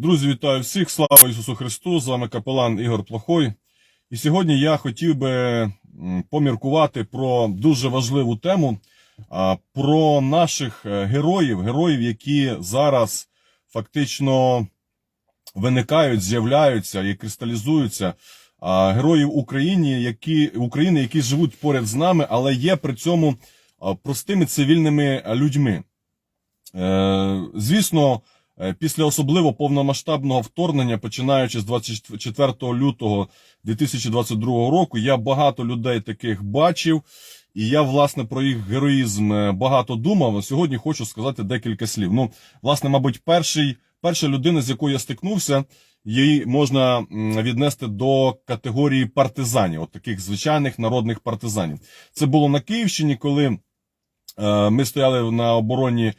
Друзі, вітаю всіх! Слава Ісусу Христу! З вами капелан Ігор Плохой. І сьогодні я хотів би поміркувати про дуже важливу тему, про наших е, героїв, героїв, які зараз фактично виникають, з'являються і кристалізуються. Героїв України, які, України, які живуть поряд з нами, але є при цьому простими цивільними людьми. Е, Звісно, після особливо повномасштабного вторгнення, починаючи з 24 лютого 2022 року, я багато людей таких бачив, і я, власне, про їх героїзм е, багато думав. Сьогодні хочу сказати декілька слів. Ну, власне, мабуть, перший, перша людина, з якою я стикнувся, її можна віднести до категорії партизанів, от таких звичайних народних партизанів. Це було на Київщині, коли е, ми стояли на обороні е,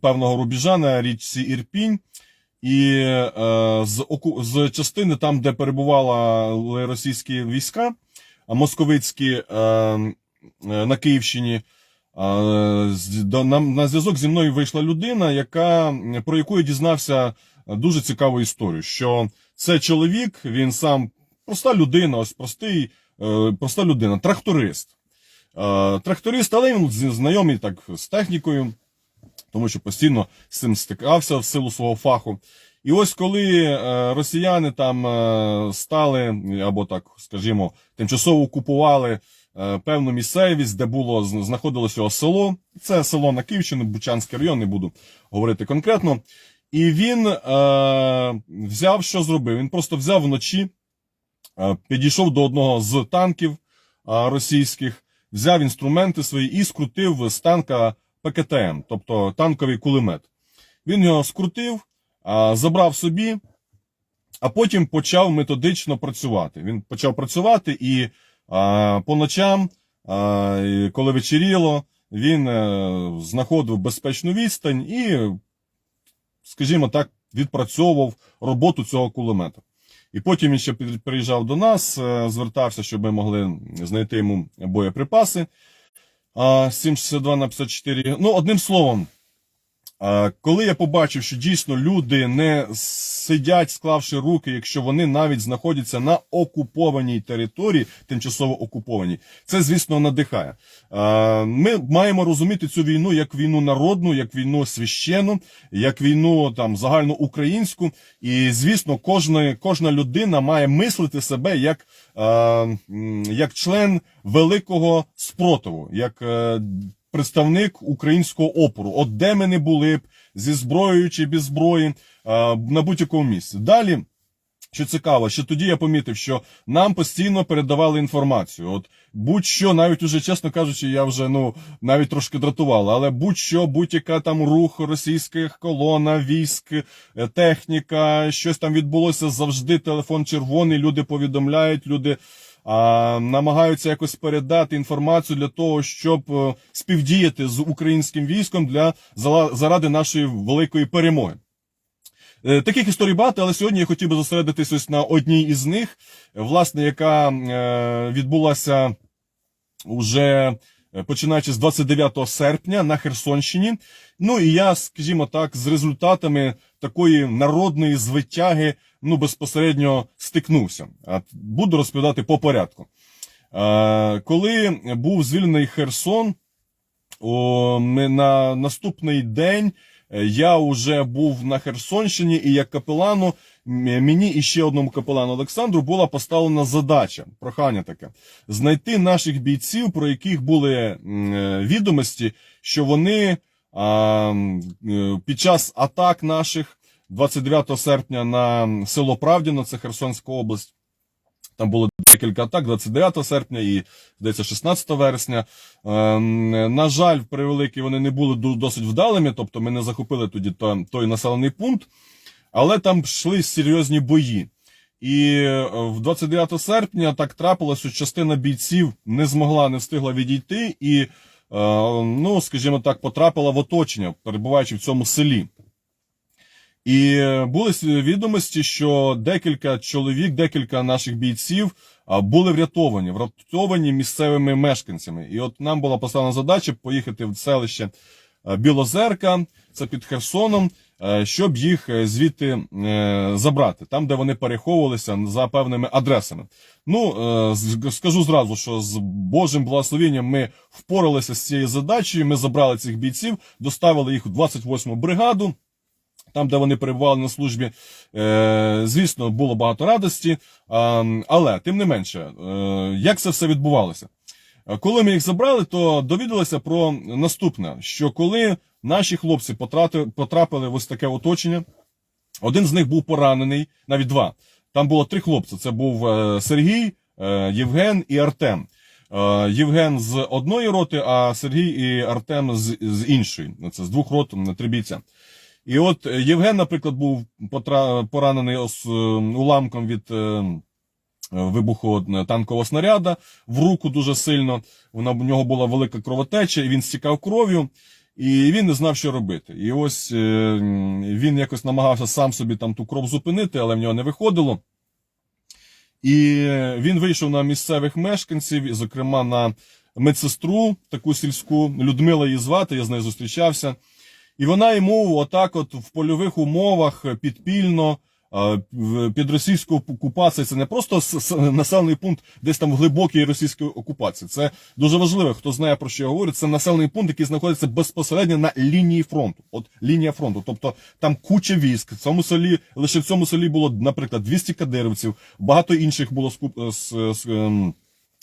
певного рубежа на річці Ірпінь. І е, з, з частини, там, де перебували російські війська, московицькі е, е, на Київщині, е, на, зв'язок зі мною вийшла людина, яка, про яку я дізнався дуже цікаву історію. Що це чоловік, він сам проста людина, ось простий, е, проста людина, тракторист. Е, тракторист, але він знайомий так з технікою, тому що постійно з цим стикався в силу свого фаху. І ось коли е, росіяни там е, стали, або так скажімо, тимчасово окупували е, певну місцевість, де було знаходилося село. Це село на Київщині, Бучанський район, не буду говорити конкретно. І він е, взяв, що зробив? Він просто взяв вночі, е, підійшов до одного з танків е, російських, взяв інструменти свої і скрутив з танка ПКТМ, тобто танковий кулемет. Він його скрутив, забрав собі, а потім почав методично працювати. Він почав працювати і по ночам, коли вечеріло, він е, знаходив безпечну відстань і, скажімо так, відпрацьовував роботу цього кулемета. І потім він ще приїжджав до нас, е, звертався, щоб ми могли знайти йому боєприпаси. А, 762 на 54. Ну, одним словом, коли я побачив, що дійсно люди не сидять, склавши руки, якщо вони навіть знаходяться на окупованій території, тимчасово окупованій, це, звісно, надихає. Ми маємо розуміти цю війну як війну народну, як війну священну, як війну там загальноукраїнську. І, звісно, кожна, кожна людина має мислити себе як, як член великого спротиву, як е, представник українського опору. От де ми не були б зі зброєю чи без зброї на будь-якому місці. Далі. Що цікаво, що тоді я помітив, що нам постійно передавали інформацію. От будь-що, навіть уже чесно кажучи, я вже ну навіть трошки дратувала, але будь-що, будь-яка там рух російських колона, військ, е, техніка, щось там відбулося завжди. Телефон червоний. Люди повідомляють, люди а, намагаються якось передати інформацію для того, щоб е, співдіяти з українським військом для заради нашої великої перемоги. Е, Таких історій багато, але сьогодні я хотів би зосередитись ось на одній із них, власне, яка е, відбулася уже починаючи з 29 серпня на Херсонщині. Ну і я, скажімо так, з результатами такої народної звитяги ну, безпосередньо стикнувся. Буду розповідати по порядку. Е, Коли був звільнений Херсон, на наступний день е, я вже був на Херсонщині, і як капелану мені і ще одному капелану Олександру була поставлена задача, прохання таке, знайти наших бійців, про яких були е, відомості, що вони під час атак наших 29 серпня на село Правдіно, це Херсонська область. Там було декілька атак 29 серпня і, здається, 16 вересня. Ем, на жаль, превеликі вони не були досить вдалими, тобто ми не захопили тоді той населений пункт, але там йшли серйозні бої. І е, в 29 серпня так трапилося, що частина бійців не змогла, не встигла відійти і, е, ну, скажімо так, потрапила в оточення, перебуваючи в цьому селі. І е, були відомості, що декілька чоловік, декілька наших бійців були врятовані, врятовані місцевими мешканцями. І от нам була поставлена задача поїхати в селище е, Білозерка, це під Херсоном, е, щоб їх звідти забрати, там, де вони переховувалися за певними адресами. Ну, скажу зразу, що з Божим благословенням ми впоралися з цією задачею. Ми забрали цих бійців, доставили їх у 28-му бригаду. Там, де вони перебували на службі, е, звісно, було багато радості, але тим не менше, е, як це все відбувалося? Е, Коли ми їх забрали, то довідалися про наступне: що коли наші хлопці потрапили в ось таке оточення, один з них був поранений, навіть два. Там було три хлопці: це був Сергій, Євген і Артем. Євген з одної роти, а Сергій і Артем з, іншої. Це з двох рот м, три бійця. І от е, Євген, наприклад, був поранений е, уламком від е, вибуху танкового снаряда в руку дуже сильно. Вона в нього була велика кровотеча, і він стікав кров'ю. І він не знав, що робити. І ось він якось намагався сам собі там ту кров зупинити, але в нього не виходило. І він вийшов на місцевих мешканців, зокрема на медсестру, таку сільську, Людмила її звати, я з нею зустрічався. І вона йому отак от в польових умовах е, підпільно е, під російську окупацію. Це не просто населений пункт десь там в глибокій російській окупації. Це дуже важливо. Хто знає про що я говорю, це населений пункт, який знаходиться безпосередньо на лінії фронту. От лінія фронту. Тобто там куча військ. В цьому селі лише в цьому селі було, наприклад, 200 кадирівців, багато інших було скуп, е, с, с, ем,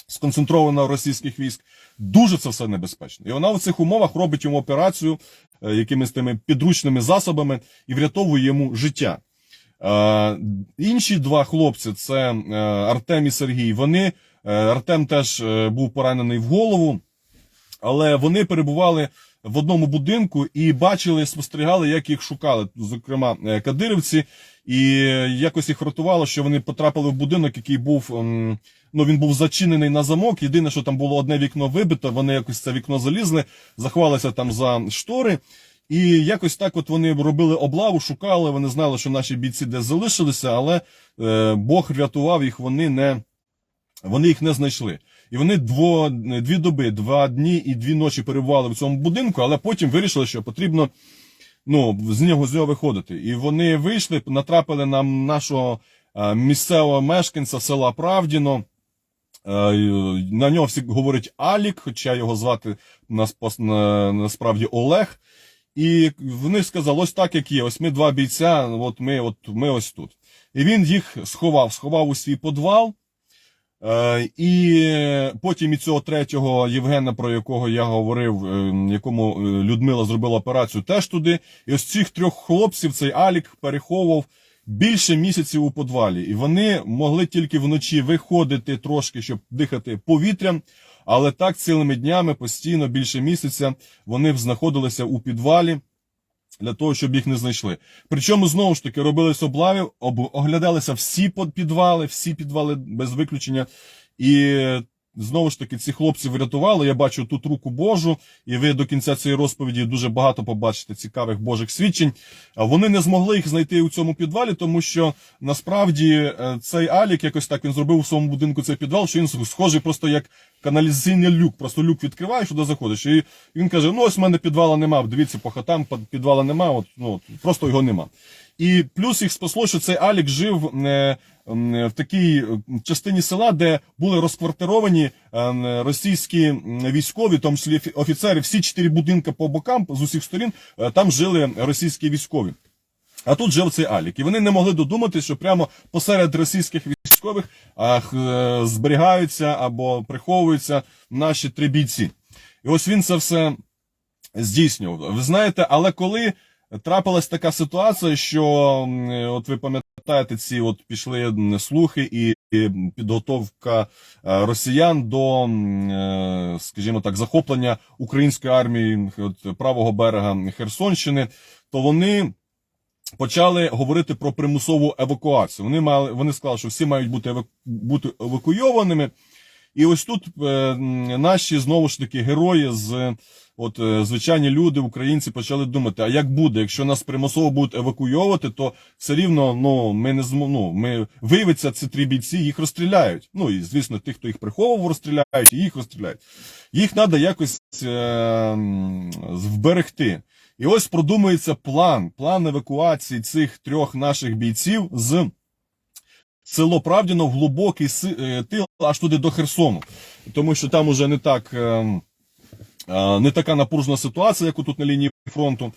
сконцентровано російських військ. Дуже це все небезпечно. І вона в цих умовах робить йому операцію е, якимись тими підручними засобами і врятовує йому життя. Е, інші два хлопці це е, Артем і Сергій. Вони е, Артем теж е, був поранений в голову, але вони перебували в одному будинку і бачили, спостерігали, як їх шукали, зокрема е, кадирівці, і е, якось їх рятувало, що вони потрапили в будинок, який був. Ну, він був зачинений на замок. Єдине, що там було одне вікно вибито, вони якось це вікно залізли, заховалися там за штори. І якось так от вони робили облаву, шукали, вони знали, що наші бійці десь залишилися, але е, Бог врятував їх, вони не, вони їх не знайшли. І вони дво, дві доби, два дні і дві ночі перебували в цьому будинку, але потім вирішили, що потрібно ну, з нього з нього виходити. І вони вийшли, натрапили на нашого е, місцевого мешканця села Правдіно. Е, На нього всі говорять Алік, хоча його звати насправді Олег. І вони сказали, ось так, як є. Ось ми два бійця, от ми, от ми ось тут. І він їх сховав, сховав у свій подвал. Е, і потім і цього третього Євгена, про якого я говорив, е, якому Людмила зробила операцію, теж туди. І ось цих трьох хлопців цей Алік переховував більше місяців у подвалі. І вони могли тільки вночі виходити трошки, щоб дихати повітрям. Але так цілими днями постійно більше місяця вони знаходилися у підвалі для того, щоб їх не знайшли. Причому знову ж таки робились облави, об, оглядалися всі підвали, всі підвали без виключення. І знову ж таки ці хлопці врятували. Я бачу тут руку Божу, і ви до кінця цієї розповіді дуже багато побачите цікавих Божих свідчень. Вони не змогли їх знайти у цьому підвалі, тому що насправді е, цей Алік якось так він зробив у своєму будинку цей підвал, що він схожий просто як каналізаційний люк. Просто люк відкриваєш, туди заходиш. І він каже: ну ось в мене підвала нема. Дивіться, по хатам підвала нема, от, ну, от, просто його нема. І плюс їх спасло, що цей Алік жив е, м, в такій е, частині села, де були розквартировані е, російські військові, в тому числі офіцери, всі чотири будинки по бокам з усіх сторін, е, там жили російські військові. А тут жив цей Алік. І вони не могли додумати, що прямо посеред російських військових е, зберігаються або приховуються наші три бійці. І ось він це все здійснював. Ви знаєте, але коли трапилась така ситуація, що от ви пам'ятаєте, ці от пішли слухи і і підготовка е, росіян до, е, скажімо так, захоплення української армії правого берега Херсонщини, то вони почали говорити про примусову евакуацію. Вони мали, вони сказали, що всі мають бути еваку- бути евакуйованими. І ось тут е, наші знову ж таки герої з от е, звичайні люди, українці почали думати: а як буде, якщо нас примусово будуть евакуйовувати, то все рівно ну ми не змо, ну, ми виявиться ці три бійці, їх розстріляють. Ну і звісно, тих, хто їх приховував, розстріляють, і їх розстріляють. Їх треба якось е, вберегти. І ось продумується план, план евакуації цих трьох наших бійців з село Правдіно в глибокий е, тил аж туди до Херсону. Тому що там уже не так. ем, е, Не така напружена ситуація, як тут на лінії фронту.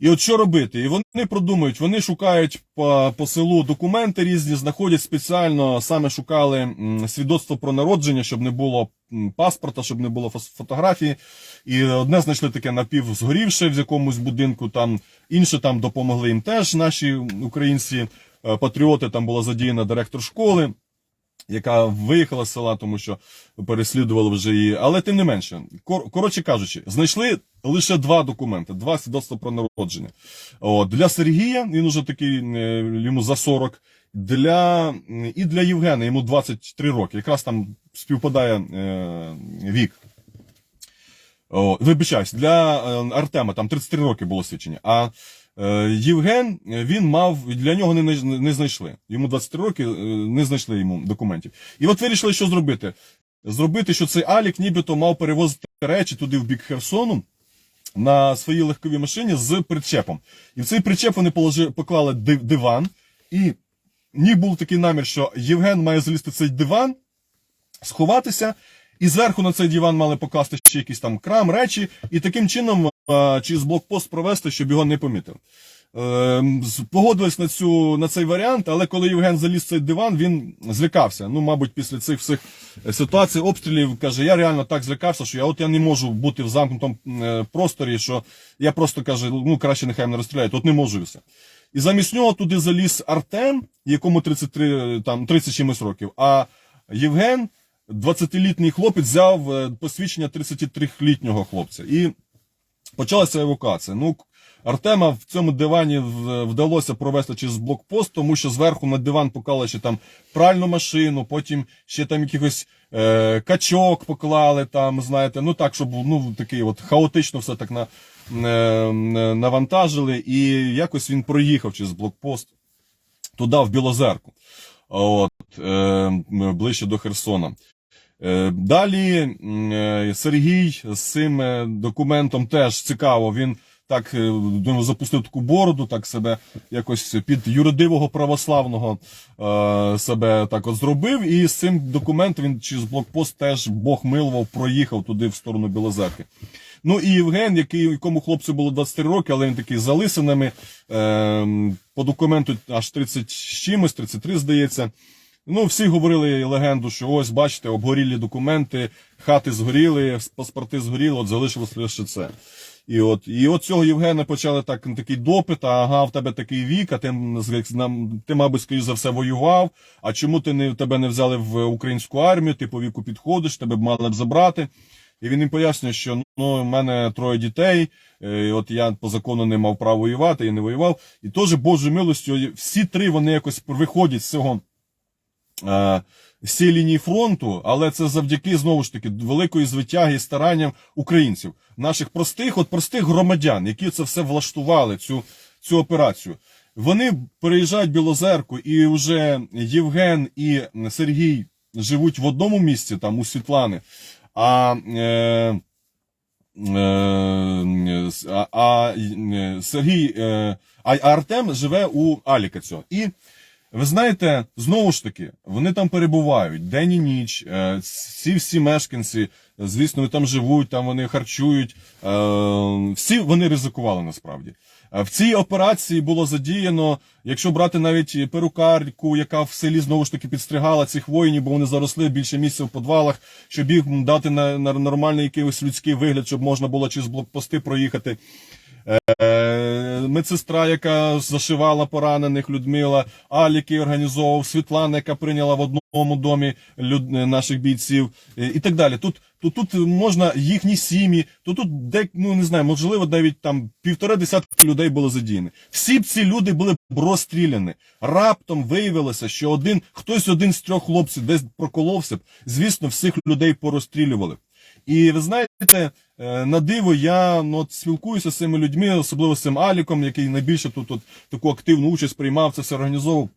І от що робити? І вони продумують, вони шукають по, по селу документи різні, знаходять спеціально, саме шукали свідоцтво про народження, щоб не було паспорта, щоб не було фотографії. І одне знайшли таке напівзгорівше в якомусь будинку, там інше там допомогли їм теж наші українці, е, патріоти. Там була задіяна директор школи, яка виїхала з села, тому що переслідували вже її. Але тим не менше, кор- коротше кажучи, знайшли лише два документи, два свідоцтва про народження. От, для Сергія, він уже такий е, йому за 40, для, і для Євгена, йому 23 роки. Якраз там співпадає е, вік. О, вибачаюсь, для е, Артема там 33 роки було свідчення. А е, Євген, е, він мав, для нього не, не знайшли. Йому 23 роки, не знайшли йому документів. І от вирішили, що зробити. Зробити, що цей Алік нібито мав перевозити речі туди в бік Херсону на своїй легковій машині з причепом. І в цей причеп вони положи, поклали диван, і ні був такий намір, що Євген має залізти цей диван, сховатися, і зверху на цей диван мали покласти ще якийсь там крам, речі, і таким чином через блокпост провести, щоб його не помітив. Е, Погодились на цю на цей варіант, але коли Євген заліз в цей диван, він злякався. Ну, мабуть, після цих всіх ситуацій, обстрілів, каже, я реально так злякався, що я от я не можу бути в замкнутому е, просторі, що я просто каже, ну краще нехай мене розстріляють, от не можу і все. І замість нього туди заліз Артем, якому 33, там 30 чимось років, а Євген, 20-літній хлопець, взяв е, посвідчення 33-літнього хлопця. І почалася евакуація. Ну, Артема в цьому дивані вдалося провести через блокпост, тому що зверху на диван поклали ще там пральну машину, потім ще там якихось е, качок поклали, там, знаєте, ну так, щоб ну, такий от хаотично все так на, е, навантажили, і якось він проїхав через блокпост туди, в Білозерку, от, е, ближче до Херсона. Е, Далі е, Сергій з цим е, документом теж цікаво. Він так е, думаю, запустив таку бороду, так себе якось під юридивого православного е, себе так от зробив. І з цим документом він через блокпост теж Бог милував, проїхав туди в сторону Білозерки. Ну і Євген, який, якому хлопцю було 23 роки, але він такий з залисинами. Е, по документу аж 30 з чимось, 33, здається. Ну, всі говорили легенду, що ось, бачите, обгорілі документи, хати згоріли, паспорти згоріли, от залишилось лише це. І от, і от цього Євгена почали так, такий допит, ага, в тебе такий вік, а ти, ти, мабуть, скоріш за все, воював, а чому ти не, тебе не взяли в українську армію, ти по віку підходиш, тебе б мали б забрати. І він їм пояснює, що ну, в мене троє дітей, е, і от я по закону не мав права воювати, я не воював. І теж Божою милостю, всі три вони якось виходять з цього е, цієї лінії фронту, але це завдяки знову ж таки великої звитяги і старанням українців, наших простих, от простих громадян, які це все влаштували, цю, цю операцію. Вони переїжджають в Білозерку, і вже Євген і Сергій живуть в одному місці, там у Світлани. А, е, е, а, а е, Сергій, е, а Артем живе у Аліка цього. І ви знаєте, знову ж таки, вони там перебувають день і ніч. е, Всі всі мешканці, звісно, там живуть, там вони харчують. е, Всі вони ризикували насправді. Е, В цій операції було задіяно, якщо брати навіть перукарку, яка в селі знову ж таки підстригала цих воїнів, бо вони заросли більше місця в подвалах, щоб їм дати на, нормальний якийсь людський вигляд, щоб можна було через блокпости проїхати. Медсестра, яка зашивала поранених, Людмила, Алік, організовував, Світлана, яка прийняла в одному домі люд... наших бійців, е, і так далі. Тут, тут, тут можна їхні сім'ї, то тут де, ну не знаю, можливо, навіть там півтора десятки людей було задіяні. Всі б ці люди були розстріляні. Раптом виявилося, що один, хтось один з трьох хлопців десь проколовся б, звісно, всіх людей порозстрілювали. І ви знаєте, на диво я ну, от, спілкуюся з цими людьми, особливо з цим Аліком, який найбільше тут, тут таку активну участь приймав, це все організовував.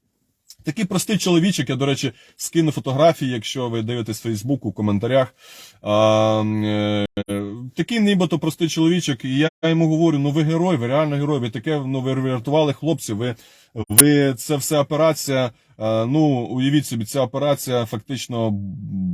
Такий простий чоловічок, я, до речі, скину фотографії, якщо ви дивитесь Фейсбуку, в коментарях. А, е, такий нібито простий чоловічок, і я йому говорю: ну ви герой, ви реально герой, ви таке, ну ви врятували хлопців, ви, ви це все операція. е, ну, уявіть собі, ця операція фактично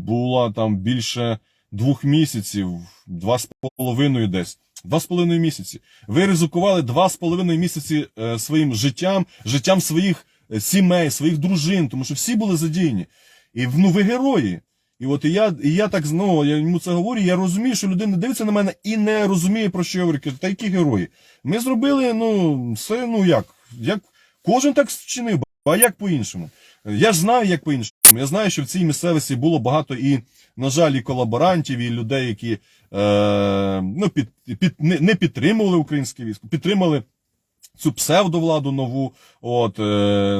була там більше двох місяців, два з половиною десь. Два з половиною місяці. Ви ризикували два з половиною місяці е, своїм життям, життям своїх е, сімей, своїх дружин, тому що всі були задіяні. І ну, ви герої. І от і я, і я так знову я йому це говорю, я розумію, що людина дивиться на мене і не розуміє, про що я говорю. Та які герої? Ми зробили, ну, все, ну як, як кожен так вчинив, а як по-іншому? Я ж знаю, як по-іншому. Я знаю, що в цій місцевості було багато і, на жаль, і колаборантів, і людей, які е, ну, під, під, не, не підтримували українське військо, підтримали цю псевдовладу нову, от, е,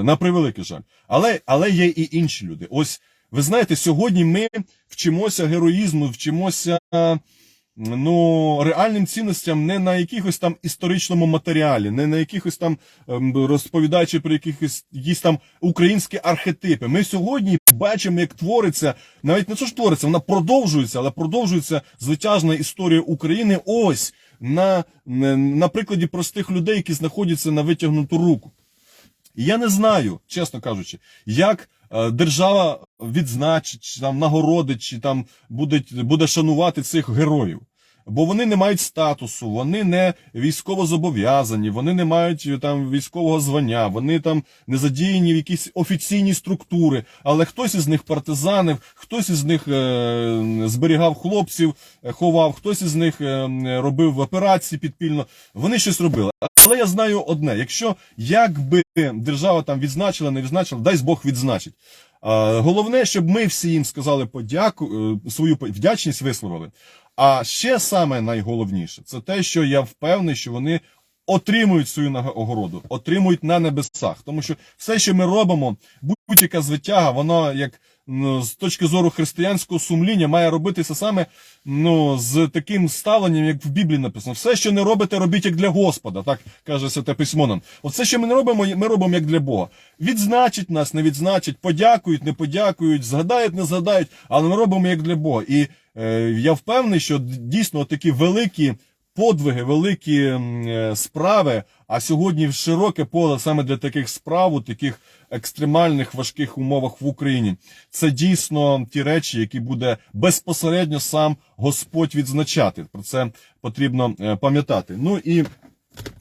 на превеликий жаль. Але, але є і інші люди. Ось, ви знаєте, сьогодні ми вчимося героїзму, вчимося ну, реальним цінностям не на якихось там історичному матеріалі, не на якихось там ем, розповідаючи про якихось якісь там українські архетипи. Ми сьогодні бачимо, як твориться, навіть не що ж твориться, вона продовжується, але продовжується звитяжна історія України. Ось на, на прикладі простих людей, які знаходяться на витягнуту руку. Я не знаю, чесно кажучи, як е, держава відзначить, чи там нагородить, чи там буде, буде шанувати цих героїв. Бо вони не мають статусу, вони не військово зобов'язані, вони не мають е, там військового звання, вони там не задіяні в якісь офіційні структури. Але хтось із них партизанив, хтось із них е, зберігав хлопців, е, ховав, хтось із них е, робив операції підпільно. Вони щось робили. Але я знаю одне: якщо як би держава там відзначила, не відзначила, дай Бог відзначить. Головне, щоб ми всі їм сказали подяку, е, свою вдячність висловили. А ще саме найголовніше це те, що я впевнений, що вони отримують свою нагороду, отримують на небесах. Тому що все, що ми робимо, будь-яка звитяга, воно як ну, з точки зору християнського сумління має робитися саме ну, з таким ставленням, як в Біблії написано. Все, що не робите, робіть як для Господа, так каже Святе Письмо нам. От все, що ми не робимо, ми робимо як для Бога. Відзначить нас, не відзначить, подякують, не подякують, згадають, не згадають, але ми робимо як для Бога. І я впевнений, що дійсно такі великі подвиги, великі е, справи, а сьогодні в широке поле саме для таких справ, у таких екстремальних важких умовах в Україні. Це дійсно ті речі, які буде безпосередньо сам Господь відзначати. Про це потрібно е, пам'ятати. Ну і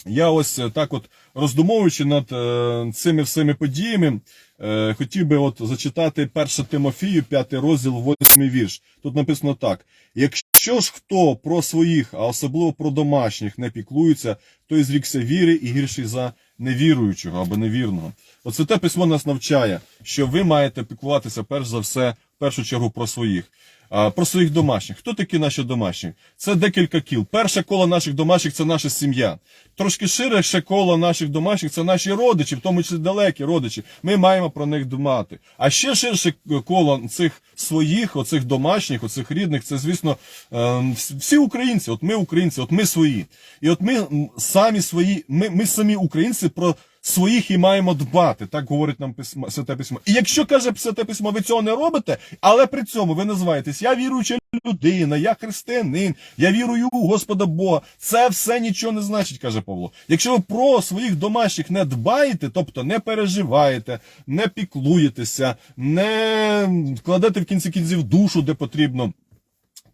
я ось е, так, от роздумовуючи над е, цими всіми подіями, е, хотів би от зачитати 1 Тимофію, 5 розділ, 8 вірш. Тут написано так: якщо ж хто про своїх, а особливо про домашніх, не піклується, той зрікся віри і гірший за невіруючого або невірного. Оце те письмо нас навчає, що ви маєте піклуватися перш за все, в першу чергу про своїх. Про своїх домашніх. Хто такі наші домашні? Це декілька кіл. Перше коло наших домашніх це наша сім'я. Трошки ширше коло наших домашніх це наші родичі, в тому числі далекі родичі. Ми маємо про них думати. А ще ширше коло цих своїх, оцих домашніх, оцих рідних, це, звісно, е, всі українці. От ми українці, от ми свої. І от ми самі свої, ми, ми самі українці про своїх і маємо дбати. Так говорить нам письмо, святе письмо. І якщо каже святе письмо, ви цього не робите, але при цьому ви називаєтесь я віруюча людина, я християнин, я вірую у Господа Бога. Це все нічого не значить, каже Павло. Якщо ви про своїх домашніх не дбаєте, тобто не переживаєте, не піклуєтеся, не кладете в кінці кінців душу, де потрібно,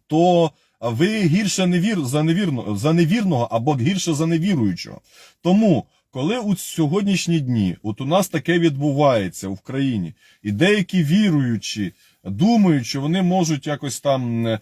то ви гірше невір, за, невірно, за невірного або гірше за невіруючого. Тому, коли у сьогоднішні дні, от у нас таке відбувається в країні, і деякі віруючі думають, що вони можуть якось там е,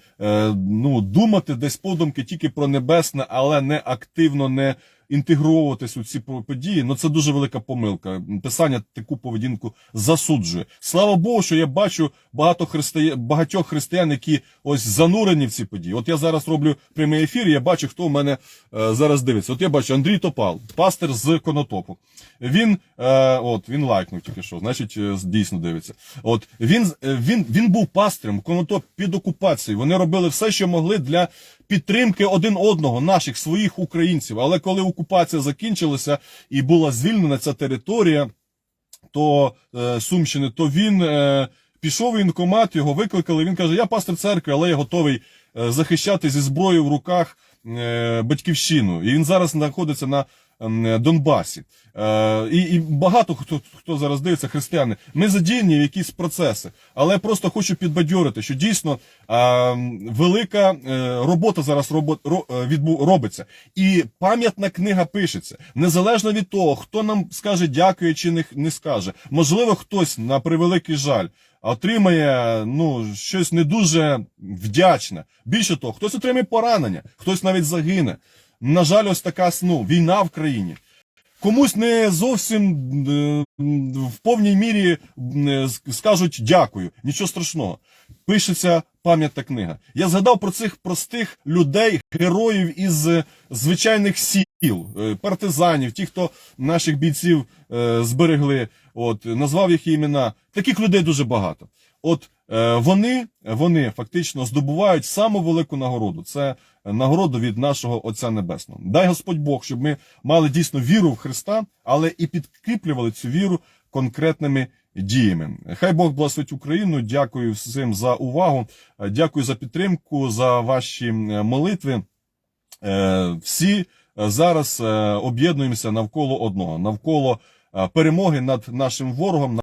ну, думати десь подумки тільки про небесне, але не активно, не інтегровуватись у ці події. Ну це дуже велика помилка. Писання таку поведінку засуджує. Слава Богу, що я бачу багато християн, багатьох християн, які ось занурені в ці події. От я зараз роблю прямий ефір. Я бачу, хто в мене е, зараз дивиться. От я бачу Андрій Топал, пастир з Конотопу. Він е, от він лайкнув тільки що, значить, е, дійсно дивиться. От він, е, він, він був пастирем Конотоп під окупацією. Вони робили все, що могли для підтримки один одного, наших своїх українців. Але коли окупація закінчилася і була звільнена ця територія, то е, Сумщини, то він е, пішов в інкомат, його викликали. Він каже: Я пастор церкви, але я готовий е, захищати зі зброєю в руках е, батьківщину. І він зараз знаходиться на Донбасі. Е, і, і багато хто, хто зараз дивиться, християни, ми задіяні в якісь процеси. Але просто хочу підбадьорити, що дійсно е, велика е, робота зараз е, робиться. І пам'ятна книга пишеться. Незалежно від того, хто нам скаже дякую чи не, не скаже. Можливо, хтось на превеликий жаль. Отримає ну щось не дуже вдячне. Більше того, хтось отримає поранення, хтось навіть загине. На жаль, ось така ну, війна в країні. Комусь не зовсім е, в повній мірі е, скажуть дякую. Нічого страшного. Пишеться пам'ятна книга. Я згадав про цих простих людей, героїв із е, звичайних сіл, партизанів, ті, хто наших бійців зберегли. От назвав їх імена. Таких людей дуже багато. От вони, вони фактично здобувають саму велику нагороду. Це нагороду від нашого Отця Небесного. Дай Господь Бог, щоб ми мали дійсно віру в Христа, але і підкріплювали цю віру конкретними діями. Хай Бог благословить Україну. Дякую всім за увагу. Дякую за підтримку, за ваші молитви. Е, Всі е, зараз е, об'єднуємося навколо одного, навколо перемоги над нашим ворогом.